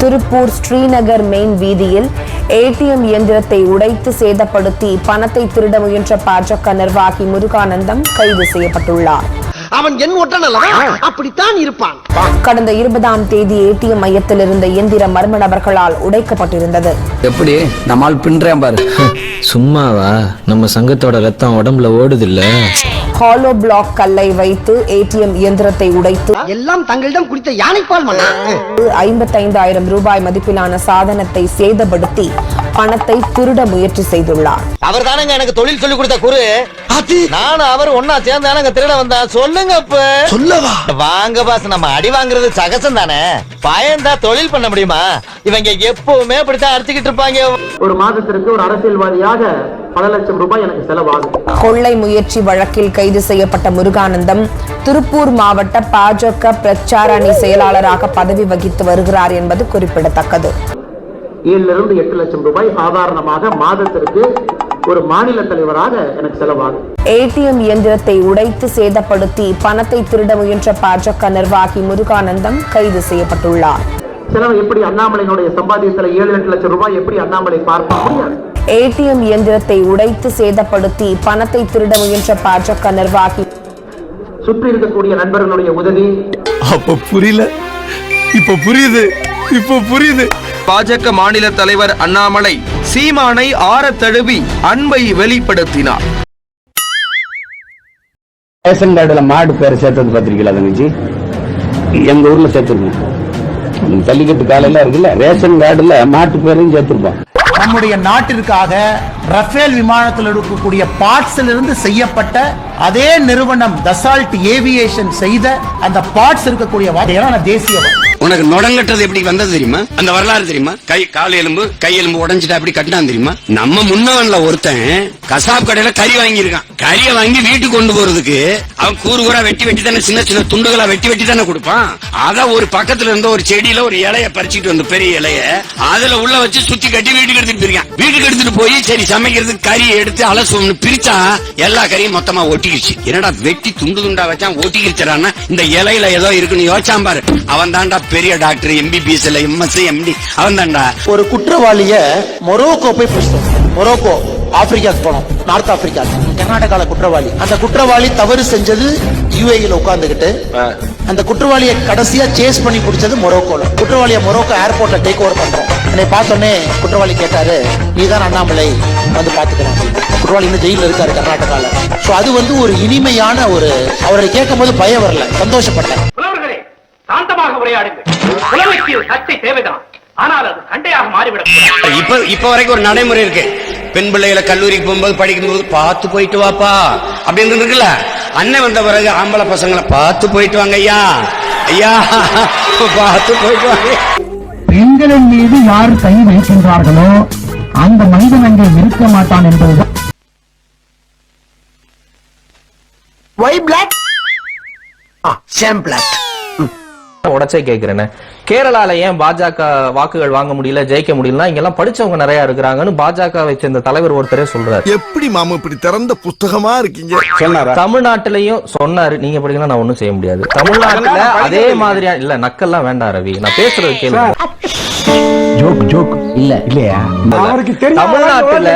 Tiruppur Srinagar main வீதியில் ATM இயந்திரத்தை உடைத்து சேதப்படுத்தி பணத்தை திருட முயன்ற பாஜக நிர்வாகி முருகானந்தம் கைது செய்யப்பட்டுள்ளார். அவன் என் ஒற்றன் அல்லவா அப்படித்தான் இருப்பான். கடந்த இருபதாம் தேதி ஏடிஎம் மையத்தில் இருந்த இயந்திரம் மர்ம நபர்களால் உடைக்கப்பட்டிருந்தது. எப்படி? நம்மால் பின்றேன் பாரு. சும்மாவா? நம்ம சங்கத்தோட ரத்தம் உடம்புல ஓடுது இல்ல ஹாலோ பிளாக் கல்லை வைத்து ஏடிஎம் இயந்திரத்தை உடைத்து எல்லாம் தங்களிடம் குடித்த யானைப்பால் மன்னா? ஐம்பத்தைந்தாயிரம் ரூபாய் மதிப்பிலான சாதனத்தை சேதப்படுத்தி பணத்தை திருட முயற்சி செய்துள்ளார். அவர் தானங்க எனக்கு தொழில் சொல்லி கொடுத்த குரு? நானும் அவர் ஒன்னா சேர்ந்தானங்க திருட வந்தா. சொல்லுங்க இப்ப. சொல்லவா? வாங்க பாஸ் நம்ம அடி வாங்குறது சகசம் தானே? பயந்தா தொழில் பண்ண முடியுமா? இவங்க எப்பவுமே அப்படித்தான் அடிச்சுக்கிட்டு இருப்பாங்க. ஒரு மாதத்திற்கு ஒரு அரசியல்வாதியாக பல லட்சம் ரூபாய் எனக்கு செலவாகும். கொள்ளை முயற்சி வழக்கில் கைது செய்யப்பட்ட முருகானந்தம் திருப்பூர் மாவட்ட பாஜக பிரச்சார அணி செயலாளராக பதவி வகித்து வருகிறார் என்பது குறிப்பிடத்தக்கது. ஏழிலிருந்து எட்டு லட்சம் ரூபாய் சாதாரணமாக மாதத்திற்கு ஒரு மாநில தலைவராக எனக்கு செலவாகும். ஏடிஎம் இயந்திரத்தை உடைத்து சேதப்படுத்தி பணத்தை திருட முயன்ற பாஜக நிர்வாகி முருகானந்தம் கைது செய்யப்பட்டுள்ளார். செலவு எப்படி அண்ணாமலையினுடைய சம்பாத்தியத்துல ஏழு எட்டு லட்சம் ரூபாய் எப்படி அண்ணாமலை பார்க்க முடியாது? ஏடிஎம் இயந்திரத்தை உடைத்து சேதப்படுத்தி பணத்தை திருட முயன்ற பாஜக நிர்வாகி சுற்றி இருக்கக்கூடிய நண்பர்களுடைய உதவி. அப்ப புரியல. இப்ப புரியுது. இப்ப புரியுது. பாஜக மாநில தலைவர் அண்ணாமலை சீமானை ஆற தழுவி அன்பை வெளிப்படுத்தினார். ரேஷன் கார்டுல மாடு பேரை சேர்த்தது பார்த்திருக்கீங்களா தங்கச்சி? எங்க ஊர்ல சேர்த்திருக்கோம். ஜல்லிக்கட்டு காலையில இருக்குல்ல ரேஷன் கார்டுல மாட்டு பேரையும் சேர்த்திருப்போம். நம்முடைய நாட்டிற்காக ரஃபேல் விமானத்தில் இருக்கக்கூடிய பார்ட்ஸ்ல இருந்து செய்யப்பட்ட அதே நிறுவனம் தசால்ட் ஏவியேஷன் செய்த அந்த பார்ட்ஸ் இருக்கக்கூடிய வார்த்தையெல்லாம் தேசிய உனக்கு நொடங்கட்டது எப்படி வந்தது தெரியுமா? அந்த வரலாறு தெரியுமா? கை கால் எலும்பு கை எலும்பு உடஞ்சிட்டா எப்படி கட்டினான் தெரியுமா? நம்ம முன்னவன்ல ஒருத்தன் கசாப் கடையில கறி வாங்கியிருக்கான். கறியை வாங்கி வீட்டுக்கு கொண்டு போறதுக்கு அவன் கூறு கூறா வெட்டி வெட்டி தானே சின்ன சின்ன துண்டுகளா வெட்டி வெட்டி தானே கொடுப்பான். அத ஒரு பக்கத்துல இருந்த ஒரு செடியில ஒரு இலைய பறிச்சுட்டு வந்து பெரிய இலைய அதுல உள்ள வச்சு சுத்தி கட்டி வீட்டுக்கு எடுத்துட்டு போயிருக்கான். போய் சரி சமைக்கிறதுக்கு கறி எடுத்து அலசுவோம்னு பிரிச்சா எல்லா கறியும் மொத்தமா ஒட்டிக்கிச்சு என்னடா வெட்டி துண்டு துண்டா வச்சான் ஒட்டிக்கிச்சான்னா இந்த இலையில ஏதோ இருக்குன்னு யோசிச்சான் பாரு. அவன் தான்டா பெரிய டாக்டர் எம்பிபிஎஸ் இல்ல எம்எஸ்சி எம்டி அவன் தான்டா ஒரு குற்றவாளிய மொரோக்கோ போய் பிடிச்சோம் மொரோக்கோ ஆப்பிரிக்காக்கு போனோம். நார்த் ஆப்பிரிக்கா கர்நாடகால குற்றவாளி. அந்த குற்றவாளி தவறு செஞ்சது யுஏஇல உட்கார்ந்துகிட்டு அந்த குற்றவாளியை கடைசியா சேஸ் பண்ணி பிடிச்சது மொரோக்கோல. குற்றவாளியை மொரோக்கோ ஏர்போர்ட்ல டேக் ஓவர் பண்றோம். என்னை பார்த்தோன்னே குற்றவாளி கேட்டாரு நீதான் அண்ணாமலை வந்து அப்படின்னு. குற்றவாளி இன்னும் ஜெயில இருக்காரு கர்நாடகால. சோ அது வந்து ஒரு இனிமையான ஒரு அவரை கேட்கும் போது பயம் வரல சந்தோஷப்பட்டேன். சாந்தமாக உரையாடுங்கள். சர்ச்சை தேவைதான். ஆனால் அது சண்டையாக மாறிவிடக் இப்ப இப்ப வரைக்கும் ஒரு நடைமுறை இருக்கு. பெண் பிள்ளைகளை கல்லூரிக்கு போகும்போது படிக்கும்போது பார்த்து போயிட்டு வாப்பா அப்படின்னு இருக்குல்ல? அண்ணன் வந்த பிறகு ஆம்பளை பசங்களை பார்த்து போயிட்டு வாங்க ஐயா. ஐயா பார்த்து போயிட்டு வாங்க. பெண்களின் மீது யார் கை வைக்கின்றார்களோ அந்த மனிதன் அங்கே இருக்க மாட்டான் என்பதுதான். ஒய் பிளாக் சேம் பிளாக் உடச்சே கேக்குறேன்னு கேரளால ஏன் பாஜக வாக்குகள் வாங்க முடியல ஜெயிக்க முடியலன்னா இங்க எல்லாம் படிச்சவங்க நிறைய இருக்கிறாங்கன்னு பாஜகவை சேர்ந்த தலைவர் ஒருத்தரே சொல்றாரு. எப்படி மாமா இப்படி திறந்த புஸ்தகமா இருக்கீங்க? சொன்னாரா? தமிழ்நாட்டிலையும் சொன்னாரு. நீங்க படிக்கலாம் நான் ஒண்ணும் செய்ய முடியாது. தமிழ்நாட்டுல அதே மாதிரியா இல்ல நக்கல்லாம் வேண்டாம் ரவி. நான் பேசுறது கேளு ஜோக் ஜோக். இல்ல. இல்லையா? அவருக்கு தமிழ்நாட்டுல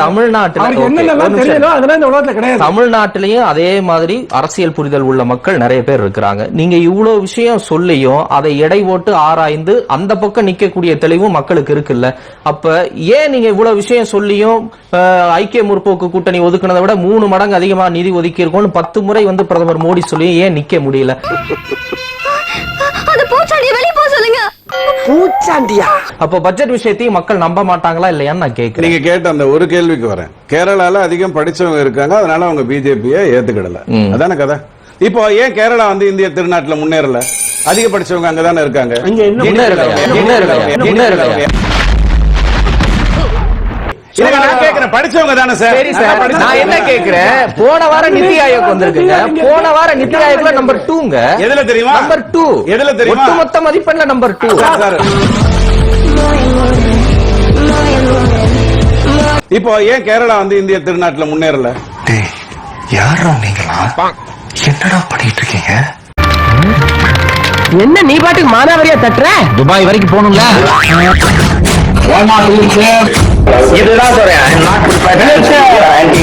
தமிழ்நாட்டுல okay, ஒரு நிமிஷம். அதெல்லாம் இந்த உலகத்துல கிடையாது. தமிழ்நாட்டிலையும் அதே மாதிரி அரசியல் புரிதல் உள்ள மக்கள் நிறைய பேர் இருக்கிறாங்க. நீங்க இவ்வளவு விஷயம் சொல்லியும் அதை எடை போட்டு ஆராய்ந்து அந்த பக்கம் நிக்கக்கூடிய தெளிவும் மக்களுக்கு இருக்குல்ல. அப்ப ஏன் நீங்க இவ்வளவு விஷயம் சொல்லியும் அஹ், ஐக்கிய முற்போக்கு கூட்டணி ஒதுக்குனதை விட மூணு மடங்கு அதிகமா நிதி ஒதுக்கி இருக்கோம்னு பத்து முறை வந்து பிரதமர் மோடி சொல்லியும் ஏன் நிக்க முடியல? பூச்சாண்டிய? அப்ப பட்ஜெட் விஷயத்தையும் மக்கள் நம்ப மாட்டாங்களா இல்லையான்னு நான் கேக்குறேன் நீங்க கேட்ட அந்த ஒரு கேள்விக்கு வரேன். கேரளால அதிகம் படிச்சவங்க இருக்காங்க அதனால அவங்க பிஜேபியை ஏத்துக்கிடல. அதானே கதை? இப்போ ஏன் கேரளா வந்து இந்திய திருநாட்டுல முன்னேறல? அதிக படிச்சவங்க அங்கதானே இருக்காங்க? முன்னேறலையா? கேக்குறேன் படிச்சவங்க தானே சார். சரி சார். நான் என்ன கேக்குறேன்? போன வாரம் நிதி ஆயோக் வந்திருக்குங்க. போன வாரம் நிதி ஆயோக்ல நம்பர் டூங்க எதுல தெரியுமா? நம்பர் டூ எதுல தெரியுமா? ஒட்டுமொத்த மதிப்பெண்ல நம்பர் டூ. இப்போ ஏன் கேரளா வந்து இந்திய திருநாட்டுல முன்னேறல? யாரா நீங்களா? என்னடா பண்ணிட்டு இருக்கீங்க? என்ன நீ பாட்டுக்கு மானாவரியா தட்டுற? துபாய் வரைக்கும் போகணும்ல. One more lose them? You did not, sir. I am not prepared.